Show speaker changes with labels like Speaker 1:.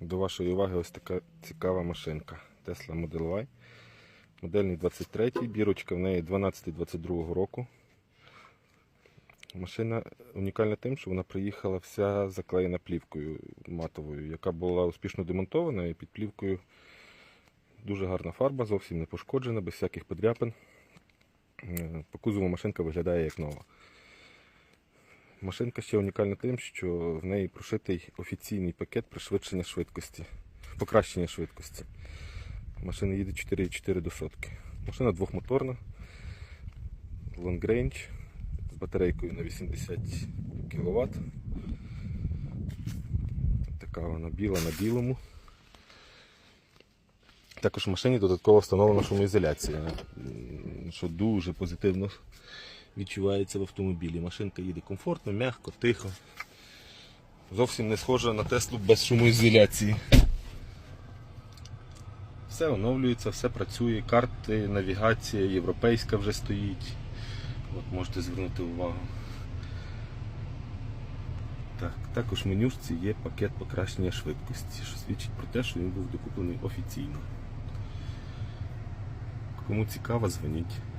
Speaker 1: До вашої уваги ось така цікава машинка. Tesla Model Y. Модельний 23 бірочка в неї 12-22 року. Машина унікальна тим, що вона приїхала вся заклеєна плівкою матовою, яка була успішно демонтована і під плівкою дуже гарна фарба, зовсім не пошкоджена, без всяких подряпин. Е, По кузову машинка виглядає як нова. Машинка ще унікальна тим, що в неї прошитий офіційний пакет пришвидшення швидкості, покращення швидкості. Машина їде 4,4 до сотки. Машина двохмоторна, long range, з батарейкою на 80 кВт. Така вона біла на білому. Також в машині додатково встановлена шумоізоляція, що дуже позитивно відчувається в автомобілі. Машинка їде комфортно, м'яко, тихо. Зовсім не схожа на Теслу без шумоізоляції. Все оновлюється, все працює, карти, навігація європейська вже стоїть. От можете звернути увагу. Так, також в менюшці є пакет покращення швидкості, що свідчить про те, що він був докуплений офіційно. Кому цікаво, дзвоніть.